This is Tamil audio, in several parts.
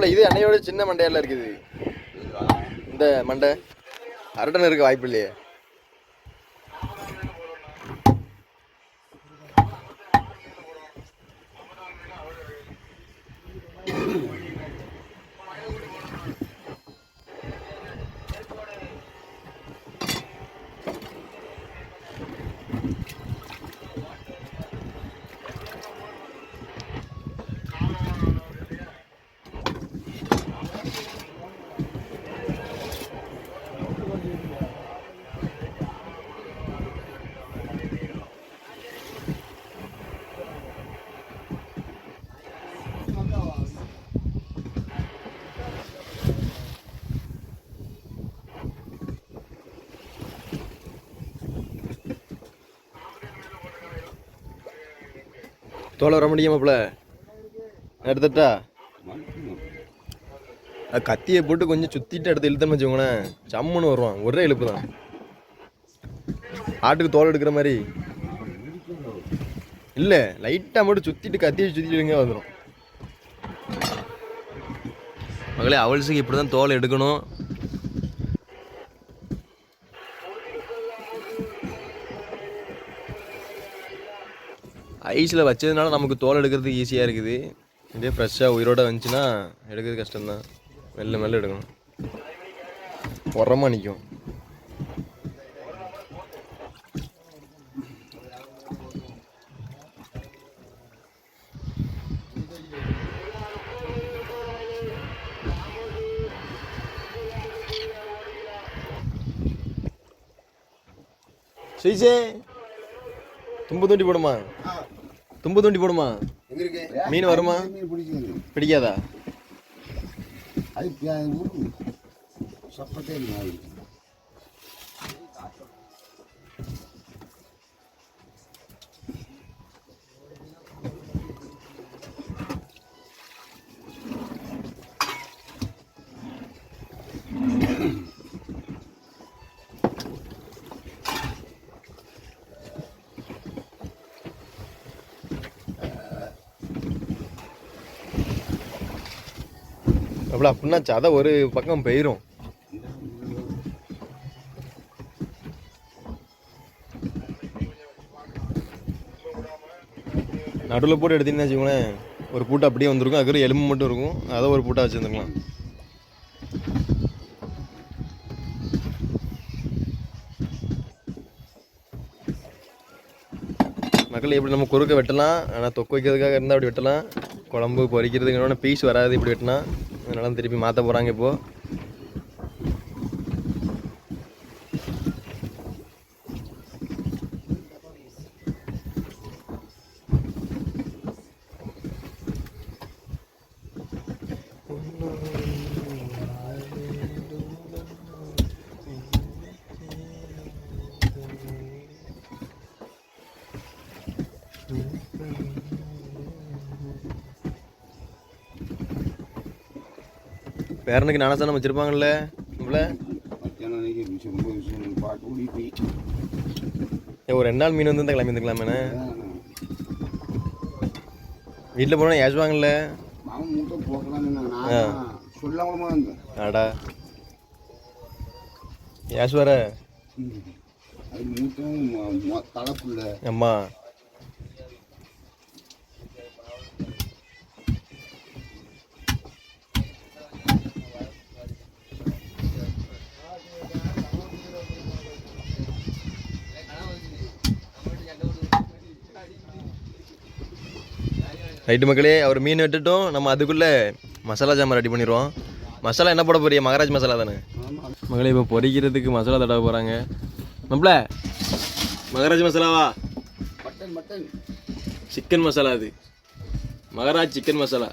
மாப்பிள்ள இது அன்னையோட சின்ன மண்டையில இருக்குது. இந்த மண்டை. அரட்டன் இருக்க வாய்ப்பு இல்லையே. தோலை வர முடியும் மாப்பிள்ள எடுத்துட்டா? அது கத்தியை போட்டு கொஞ்சம் சுத்திட்டு எடுத்து இழுத்தம் வச்சுக்கோங்களேன் சம்முன்னு வருவான். ஒரே இழுப்பு தான் ஆட்டுக்கு தோல் எடுக்கிற மாதிரி. இல்லை லைட்டாக மட்டும் சுற்றிட்டு கத்தியை சுத்திட்டுங்க வந்துடும் மகளே அவள்ஸுக்கு இப்படி தான் தோல் எடுக்கணும். ஐஸில் வச்சதுனால நமக்கு தோல் எடுக்கிறதுக்கு ஈஸியாக இருக்குது. இதே ஃப்ரெஷ்ஷாக உயிரோட வந்துச்சுன்னா எடுக்கிறது கஷ்டம்தான். மெல்ல மெல்ல எடுக்கணும். உரமாக நிற்கும் ஸ்ரீஜே! தும்பு தூண்டி போடுமா? தும்பு தூண்டி போடுமா? மீன் வருமா? பிடிக்குது? பிடிக்காதா அது பி- அதை அப்படின்னா சதை ஒரு பக்கம் போயிடும் நடுவில் போட்டு எடுத்தீங்கன்னா வச்சுக்கோங்களேன் ஒரு பூட்டை அப்படியே வந்திருக்கும். அதுக்கு எலும்பு மட்டும் இருக்கும். அதை ஒரு பூட்டாக வச்சுருந்துக்கலாம். மக்கள் எப்படி நம்ம குறுக்க வெட்டலாம். ஆனால் தொக்கு வைக்கிறதுக்காக இருந்தால் அப்படி வெட்டலாம். குழம்பு பொரிக்கிறதுக்கு பீஸ் வராது இப்படி வெட்டினா. அதனால திருப்பி மாற்ற போகிறாங்க இப்போது பேரனுக்கு ஞானஸ்தானம் வச்சுருப்பாங்கல்ல? நம்மள ஒரு ரெண்டு நாள் மீன் வந்து கிளம்பி வந்துக்கலாமேண்ணே வீட்டில் போனால் ஏசுவாங்கல்ல ஆடா. ஏசுவார அது ரைட்டு மக்களே அவர் மீன் வெட்டுட்டும் நம்ம அதுக்குள்ளே மசாலா ஜாமான் ரெடி பண்ணிடுவோம் மசாலா என்ன போட போறிய மகாராஜ் மசாலா தானே? மகளே இப்போ பொரிக்கிறதுக்கு மசாலா தடவை போகிறாங்க மப்பிள மகாராஜ் மசாலாவா? மட்டன் மட்டன் சிக்கன் மசாலா அது. மகாராஜ் சிக்கன் மசாலா.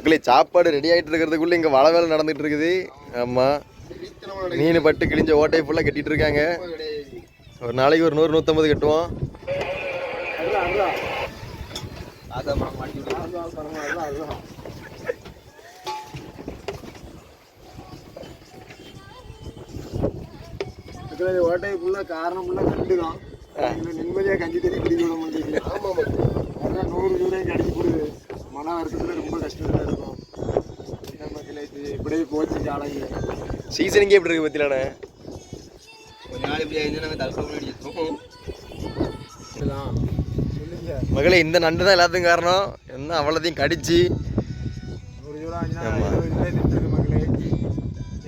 மக்களே சாப்பாடு ரெடி ஆகிட்டு இருக்கிறதுக்குள்ளே இங்கே வள வேலை நடந்துட்டு இருக்குது. ஆமாம் மீன் பட்டு கிழிஞ்ச ஓட்டையை ஃபுல்லாக கட்டிட்டு இருக்காங்க. ஒரு நாளைக்கு ஒரு நூறு நூற்றம்பது கட்டுவோம். ஓட்டை ஃபுல்லாக காரணம் ஃபுல்லாக கண்டுதான் நிம்மதியாக கஞ்சி தண்ணி குடிக்க விட மாட்டேங்குது ஆமாம் நூறு நூறையும் கடிச்சு மன வருஷத்துல ரொம்ப கஷ்டத்தில் இருக்கும். இப்படியே போச்சு காலங்க சீசனுக்கே எப்படி இருக்கு பத்திலானே கொஞ்ச நாள் இப்படி ஆயிடுச்சு நாங்கள் இதுதான் சொல்லுங்க. மகளே இந்த நண்டு தான் எல்லாத்துக்கும் காரணம். என்ன அவ்வளோத்தையும் கடிச்சு.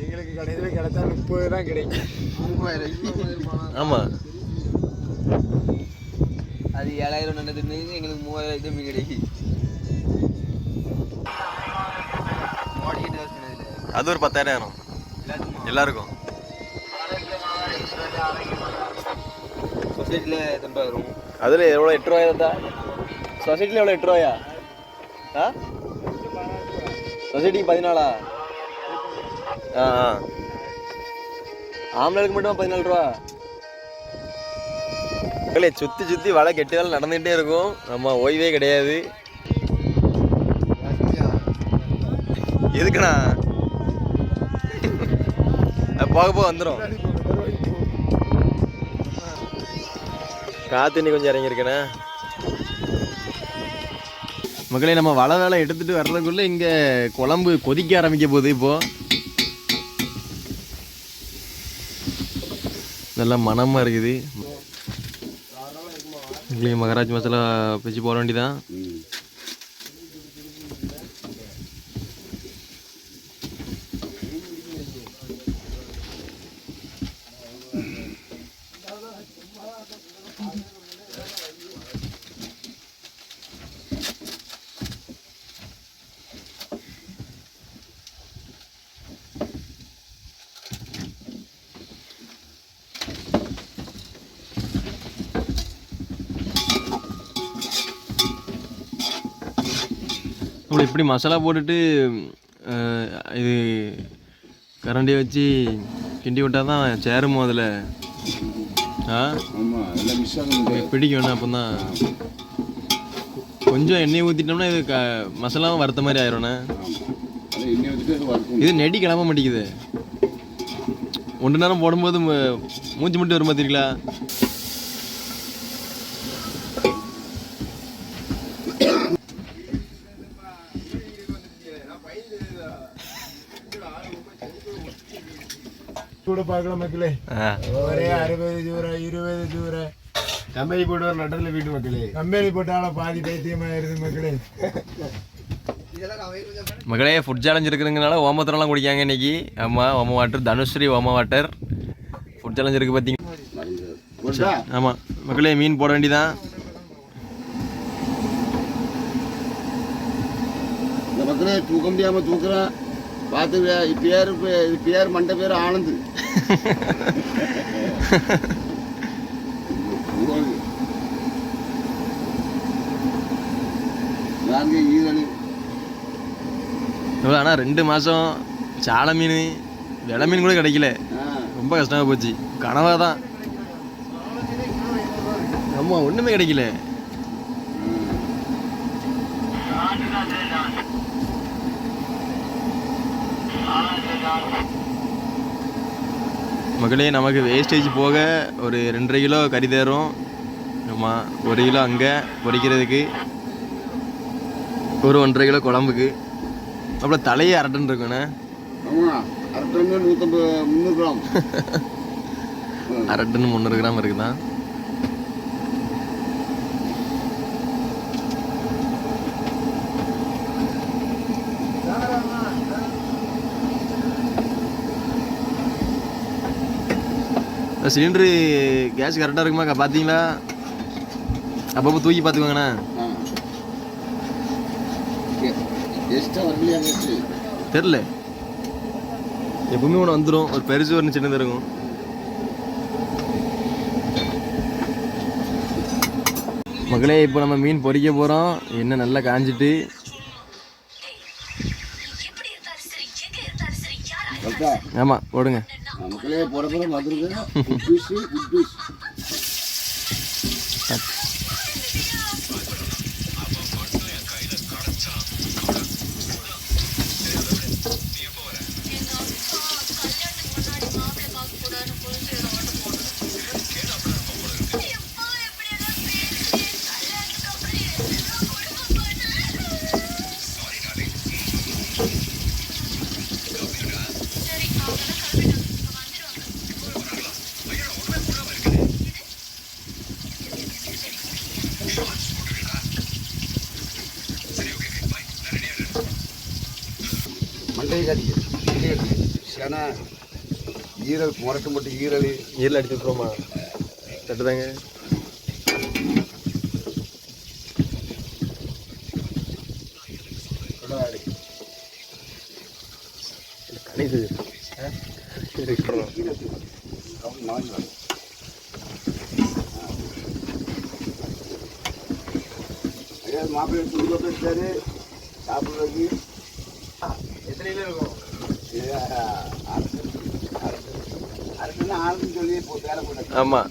எங்களுக்கு கடைசியில் கிடைச்சா முப்பது தான் கிடைக்கும். ஆமாம் அது ஏழாயிரம் நல்லதுன்னு எங்களுக்கு மூவாயிரம் மீன் கிடைக்கும் அது ஒரு பத்தாயிரம். எல்லாருக்கும். சொசைட்டியில் ரெண்டாயிரம் அதில் எவ்வளோ எட்டு ரூபாயா தான் சொசைட்டியில் எவ்வளோ எட்டு ரூபாயா? ஆ? சொசைட்டிக்கு பதினாலா? ஆ ஆ. ஆம்பளைக்கு மட்டும் பதினாலு ரூபா? சுற்றி சுற்றி வலை கெட்டி வேலை நடந்துகிட்டே இருக்கும். நம்ம ஓய்வே கிடையாது. எதுக்குண்ணா? போக போக வந்துடும் காற்று இன்னி கொஞ்சம் இறங்கியிருக்கேண்ணே. மக்களே நம்ம வலை வேலை எடுத்துட்டு வர்றதுக்குள்ளே இங்கே குழம்பு கொதிக்க ஆரம்பிக்க போகுது இப்போ. நல்லா மனமாக இருக்குது. மக்களே மகாராஜ் மசாலா பிச்சு போட வேண்டிதான் அப்படி இப்படி மசாலா போட்டுட்டு இது கரண்டியை வச்சு கிண்டி விட்டால் தான் சேருமோ அதில். ஆ? வேணும் அப்போ தான் கொஞ்சம் எண்ணெய் ஊற்றிட்டோம்னா இது க மசாலாவும் வறுத்த மாதிரி வறுக்கும் இது நெடி கிளம்ப மாட்டேங்குது. ஒன்று நேரம் போடும்போது மு- மூஞ்சி மட்டும் வரும் பார்த்தீங்களா கூட பார்க்கலாம் மக்களே ஒரே அறுபது ஜூரை இருபது ஜூரை கம்பெனி போட்டு ஒரு நட்டரில் வீட்டு மக்களே கம்பெனி போட்டால பாதி பைத்தியமாயிருது மக்களே மகளே ஃபுட் சேலஞ்ச் இருக்குறதுனால ஓமத்தனம்லாம் குடிக்காங்க இன்னைக்கு ஆமாம் ஓம வாட்டர் தனுஸ்ரீ ஓம வாட்டர் ஃபுட் சேலஞ்ச் இருக்குது பார்த்தீங்க ஆமாம் மக்களே மீன் போட வேண்டியதான் இந்த மக்களே தூக்க முடியாம தூக்குறேன் பார்த்து பேர் பே- இது பேர் மண்ட பேர் ஆனந்த் நான்கு ஆனால் ரெண்டு மாதம் சாலை மீன் விலை மீன் கூட கிடைக்கல. ரொம்ப கஷ்டமாக போச்சு. கனவாக தான் ஆமாம் ஒன்றுமே கிடைக்கல மக்களே நமக்கு வேஸ்டேஜ் போக ஒரு ரெண்டரை கிலோ கறி தரும் ஆமாம் ஒரு கிலோ அங்கே பொரிக்கிறதுக்கு ஒரு ஒன்றரை கிலோ குழம்புக்கு. அப்புறம் தலையே அரட்டன் இருக்குண்ணே. ஆமா அரட்டை நூற்றம்பது முந்நூறு கிராம். அரை டன் முந்நூறு கிராம் இருக்குதான். சிலிண்டரு கேஸ் கரெக்டாக இருக்குமாக்கா? பார்த்தீங்களா அப்பப்போ தூக்கி பார்த்துக்கோங்கண்ணா. தெரில எப்பவுமே ஒன்று வந்துடும் ஒரு பெருசு ஒன்று சின்னது இருக்கும். மக்களே இப்போ நம்ம மீன் பொறிக்க போகிறோம் என்ன நல்லா காஞ்சிட்டு. ஆமாம் போடுங்க. நமக்குள்ளே போட போட வந்துருங்க குட் பீஸ் குட் பீஸ் மண்டையை காட்டிக்க சேனா ஈரல் முரட்டு மட்டும் ஈரல். ஈரில் அடிச்சு விட்ருவோமா தட்டுதாங்க. கணிது மாப்பிள்ளை துணி எடுத்தாரு சாப்பிட்றதுக்கு எத்தனையில இருக்கும்? ஆமா.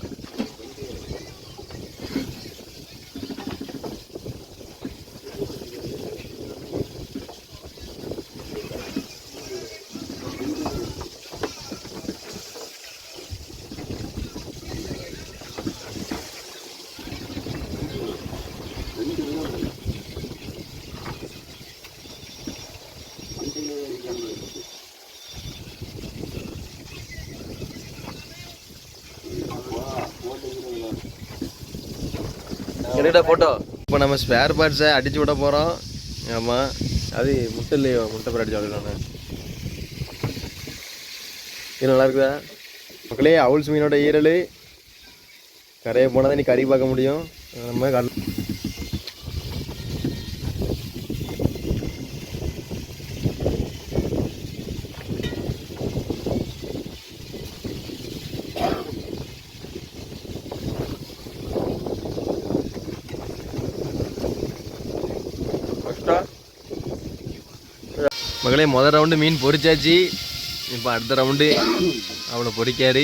எடுக்கடா ஃபோட்டோ இப்போ நம்ம ஸ்பேர் பார்ட்ஸை அடிச்சு விட போகிறோம் ஆமாம் அது முட்டை இல்லையோ? முட்டை பேர் அடிச்சு விடலான்னு இது நல்லா இருக்குதா? மக்களே அவுல்ஸ் மீனோட ஈரல். கரையை போனால் தான் நீ கறி பார்க்க முடியும். நம்ம கல் மகளே முதல் ரவுண்டு மீன் பொரிச்சாச்சு. இப்போ அடுத்த ரவுண்டு அவனை பொரிக்காரு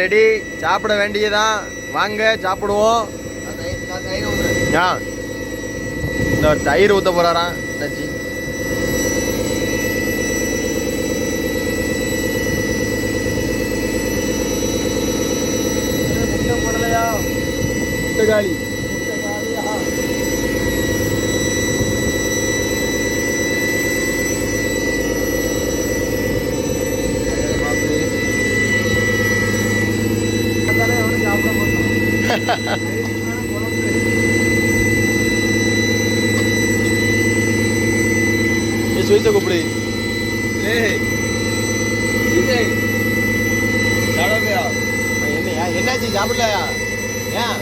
ரெடி சாப்பிட வேண்டியதான் வாங்க சாப்பிடுவோம். ஆ இந்த தயிர் ஊற்ற போகிறாராம் என்னாச்சு முட்டை காலி. சுவிச்சை கூப்பிடு. என்னையா என்னாச்சு சாப்பிடலையா? ஏன்?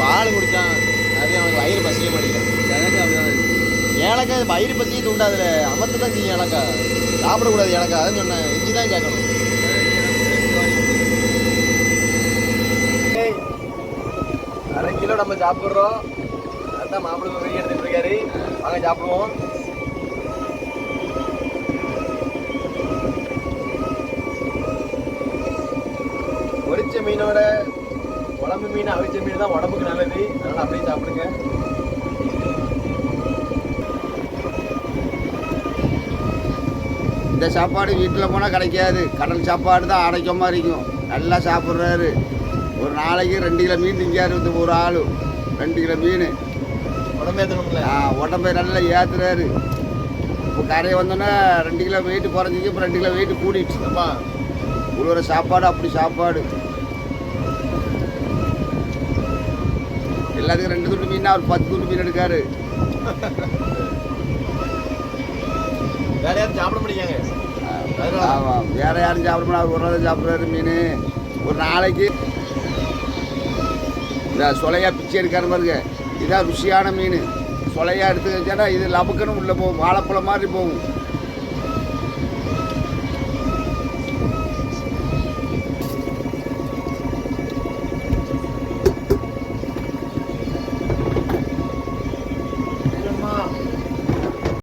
பால் குடிச்சான். அது அவனுக்கு வயிறு பசிக்க மாட்டேங்கிறான் ஏலக்காய் வயிறு பசியே தூண்டாதுல. அமர்த்து தான் செய்யும் ஏலக்காய். சாப்பிடக்கூடாது ஏலக்காய் அதான் சொன்னேன். இஞ்சி தான் கேட்கணும். அரை கிலோ நம்ம சாப்பிட்றோம். அதான் மாப்பிள்ளை மீன் எடுத்துட்டு இருக்காரு. வாங்க சாப்பிடுவோம். பொரிச்ச மீனோட குழம்பு மீன் அவிச்ச மீன் தான் உடம்புக்கு நல்லது. அதனால அப்படியே சாப்பிடுங்க. இந்த சாப்பாடு வீட்டில் போனால் கிடைக்காது. கடல் சாப்பாடு தான் ஆரோக்கியமாக இருக்கும். நல்லா சாப்பிட்றாரு. ஒரு நாளைக்கு ரெண்டு கிலோ மீன் திங்காரு வந்து ஒரு ஆள். ரெண்டு கிலோ மீன். உடம்பு ஏற்றணும்ல ஆ, உடம்பை நல்லா ஏற்றுறாரு இப்போ கரையை வந்தோன்னே ரெண்டு கிலோ வெயிட் குறைஞ்சிச்சு இப்போ ரெண்டு கிலோ வெயிட் கூடிடுச்சு. ஆமா உழுவுற சாப்பாடு அப்படி சாப்பாடு. எல்லாத்துக்கும் ரெண்டு துண்டு மீன் அவர் பத்து துண்டு மீன் எடுக்காரு. வேற யாரும் சாப்பிட முடியாங்க ஆமாம் வேற யாரும் சாப்பிட மாட்டா அவர் ஒரு நாள் சாப்பிட்றாரு மீன். ஒரு நாளைக்கு இந்த சொலையாக பிச்சை எடுக்கிற பாருங்க. இதான் ருசியான மீன். சொலையாக எடுத்து வச்சானா இது லபக்குன்னு உள்ளே போகும். வாழைப்பழம் மாதிரி போகும்.